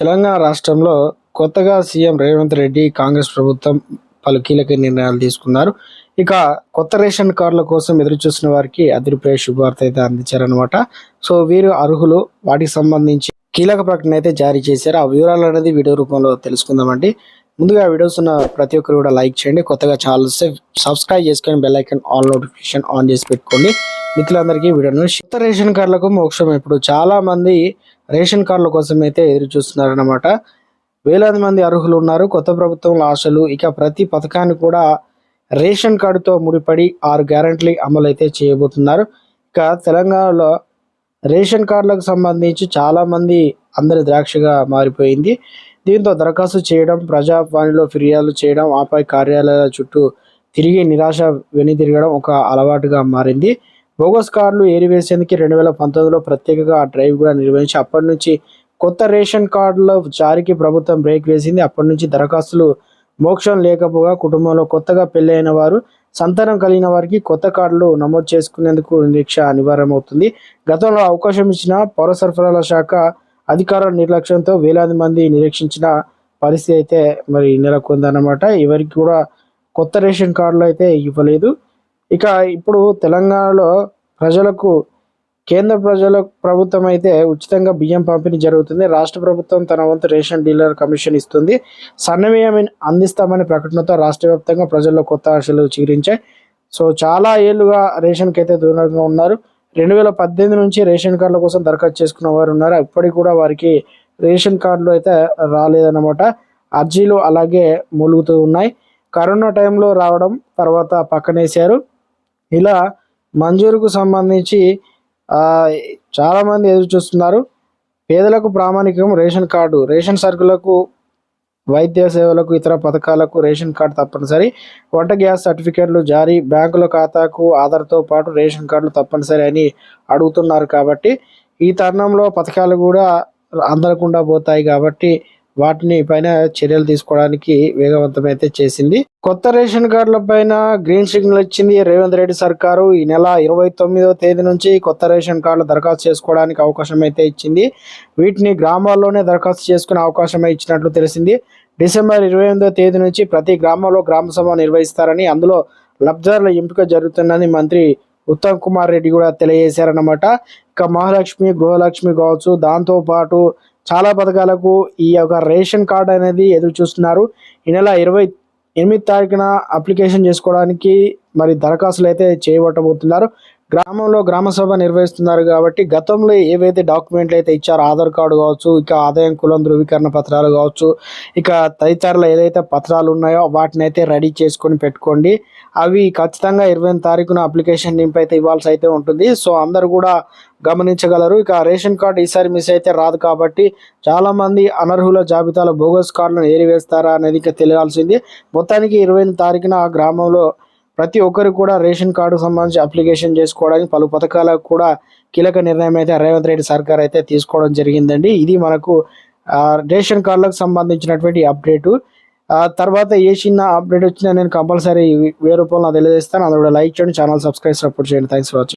తెలంగాణ రాష్ట్రంలో కొత్తగా సీఎం రేవంత్ రెడ్డి కాంగ్రెస్ ప్రభుత్వం పలు కీలక నిర్ణయాలు తీసుకున్నారు. ఇక కొత్త రేషన్ కార్డుల కోసం ఎదురు చూసిన వారికి అదిరిపోయే శుభవార్త అయితే అందించారనమాట సో వీరు అర్హులు. వాటికి సంబంధించి కీలక ప్రకటన అయితే జారీ చేశారు. ఆ వివరాలు అనేది వీడియో రూపంలో తెలుసుకుందామండి. ముందుగా వీడియోస్ ఉన్న ప్రతి ఒక్కరు కూడా లైక్ చేయండి. కొత్తగా ఛానల్ వస్తే సబ్స్క్రైబ్ చేసుకొని bell icon all notification on చేసి పెట్టుకోండి. మిత్రులందరికీ వీడియోను కొత్త రేషన్ కార్డులకు మోక్షం ఇప్పుడు చాలా మంది రేషన్ కార్డుల కోసం అయితే ఎదురు చూస్తున్నారన్నమాట. వేలాది మంది అర్హులు ఉన్నారు. కొత్త ప్రభుత్వంలో ఆశలు ఇక ప్రతి పథకాన్ని కూడా రేషన్ కార్డుతో ముడిపడి ఆరు గ్యారంటీలు అమలు అయితే చేయబోతున్నారు. ఇక తెలంగాణలో రేషన్ కార్డులకు సంబంధించి చాలామంది అందరి ద్రాక్షగా మారిపోయింది. దీంతో దరఖాస్తు చేయడం ప్రజావాణిలో ఫిర్యాదులు చేయడం ఆపై కార్యాలయాల చుట్టూ తిరిగి నిరాశ వెనుదిరగడం ఒక అలవాటుగా మారింది. బోగస్ కార్డులు ఏరివేసేందుకు రెండు వేల పంతొమ్మిదిలో ప్రత్యేకంగా ఆ డ్రైవ్ కూడా నిర్వహించి అప్పటి నుంచి కొత్త రేషన్ కార్డుల జారీకి ప్రభుత్వం బ్రేక్ వేసింది. అప్పటి నుంచి దరఖాస్తులు మోక్షం లేకపోగా కుటుంబంలో కొత్తగా పెళ్ళైన వారు సంతానం కలిగిన వారికి కొత్త కార్డులు నమోదు చేసుకునేందుకు నిరీక్ష అనివార్యమవుతుంది. గతంలో అవకాశం ఇచ్చిన పౌర సరఫరాల శాఖ అధికారుల నిర్లక్ష్యంతో వేలాది మంది నిరీక్షించిన పరిస్థితి అయితే మరి నెలకొందన్నమాట. ఎవరికి కూడా కొత్త రేషన్ కార్డులు అయితే ఇవ్వలేదు. ఇక ఇప్పుడు తెలంగాణలో ప్రజలకు కేంద్ర ప్రజల ప్రభుత్వం అయితే ఉచితంగా బియ్యం పంపిణీ జరుగుతుంది. రాష్ట్ర ప్రభుత్వం తన వంతు రేషన్ డీలర్ కమిషన్ ఇస్తుంది. సన్నబియ్యం అందిస్తామనే ప్రకటనతో రాష్ట్ర వ్యాప్తంగా ప్రజల్లో కొత్త ఆశలు చిగురించాయి. సో చాలా ఏళ్ళుగా రేషన్కి అయితే దూరంగా ఉన్నారు. రెండు వేల పద్దెనిమిది నుంచి రేషన్ కార్డుల కోసం దరఖాస్తు చేసుకున్న వారు ఉన్నారు. ఇప్పటికి కూడా వారికి రేషన్ కార్డులు అయితే రాలేదన్నమాట. అర్జీలు అలాగే మూలుగుతూ ఉన్నాయి. కరోనా టైంలో రావడం తర్వాత పక్కనేసారు ఇలా మంజూరుకు సంబంధించి చాలామంది ఎదురు చూస్తున్నారు. పేదలకు ప్రామాణికం రేషన్ కార్డు రేషన్ సరుకులకు వైద్య సేవలకు ఇతర పథకాలకు రేషన్ కార్డు తప్పనిసరి. వంట గ్యాస్ సర్టిఫికేట్లు జారీ బ్యాంకుల ఖాతాకు ఆధార్తో పాటు రేషన్ కార్డులు తప్పనిసరి అని అడుగుతున్నారు కాబట్టి ఈ తరుణంలో పథకాలు కూడా అందకుండా పోతాయి కాబట్టి వాటిని పైన చర్యలు తీసుకోవడానికి వేగవంతం అయితే చేసింది. కొత్త రేషన్ కార్డుల పైన గ్రీన్ సిగ్నల్ ఇచ్చింది రేవంత్ రెడ్డి సర్కారు. ఈ నెల ఇరవై తొమ్మిదో తేదీ నుంచి కొత్త రేషన్ కార్డులు దరఖాస్తు చేసుకోవడానికి అవకాశం అయితే ఇచ్చింది. వీటిని గ్రామాల్లోనే దరఖాస్తు చేసుకునే అవకాశం ఇచ్చినట్లు తెలిసింది. డిసెంబర్ ఇరవై ఎనిమిదో తేదీ నుంచి ప్రతి గ్రామంలో గ్రామ సభ నిర్వహిస్తారని అందులో లబ్ధిదారుల ఎంపిక జరుగుతుందని మంత్రి ఉత్తమ్ కుమార్ రెడ్డి కూడా తెలియజేశారన్నమాట. ఇక మహాలక్ష్మి గృహలక్ష్మి కావచ్చు దాంతో పాటు చాలా పథకాలకు ఈ యొక్క రేషన్ కార్డు అనేది ఎదురు చూస్తున్నారు. ఈ నెల ఇరవై ఎనిమిది తారీఖున అప్లికేషన్ చేసుకోవడానికి మరి దరఖాస్తులు అయితే చేయబట్టబోతున్నారు. గ్రామంలో గ్రామసభ నిర్వహిస్తున్నారు కాబట్టి గతంలో ఏవైతే డాక్యుమెంట్లు అయితే ఇచ్చారో ఆధార్ కార్డు కావచ్చు ఇక ఆదాయం కులం ధృవీకరణ పత్రాలు కావచ్చు ఇక తదితరులు ఏదైతే పత్రాలు ఉన్నాయో వాటిని అయితే రెడీ చేసుకొని పెట్టుకోండి. అవి ఖచ్చితంగా ఇరవై తారీఖున అప్లికేషన్ నింపు అయితే ఇవ్వాల్సి అయితే ఉంటుంది. సో అందరు కూడా గమనించగలరు. ఇక రేషన్ కార్డు ఈసారి మిస్ అయితే రాదు కాబట్టి చాలామంది అనర్హుల జాబితాలో బోగస్ కార్డులను ఏరివేస్తారా అనేది ఇక తెలియాల్సింది. మొత్తానికి ఇరవై తారీఖున ఆ గ్రామంలో ప్రతి ఒక్కరు కూడా రేషన్ కార్డు సంబంధించి అప్లికేషన్ చేసుకోవడానికి పలు పథకాలకు కూడా కీలక నిర్ణయం అయితే రేవంత్ రెడ్డి సర్కార్ అయితే తీసుకోవడం జరిగిందండి. ఇది మనకు ఆ, రేషన్ కార్డులకు సంబంధించినటువంటి అప్డేటు. తర్వాత ఏ చిన్న అప్డేట్ వచ్చినా నేను కంపల్సరీ వేరే రూపంలో తెలియజేస్తాను. అందులో లైక్ చేయండి ఛానల్ సబ్స్క్రైబ్ సపోర్ట్ చేయండి. Thanks for watching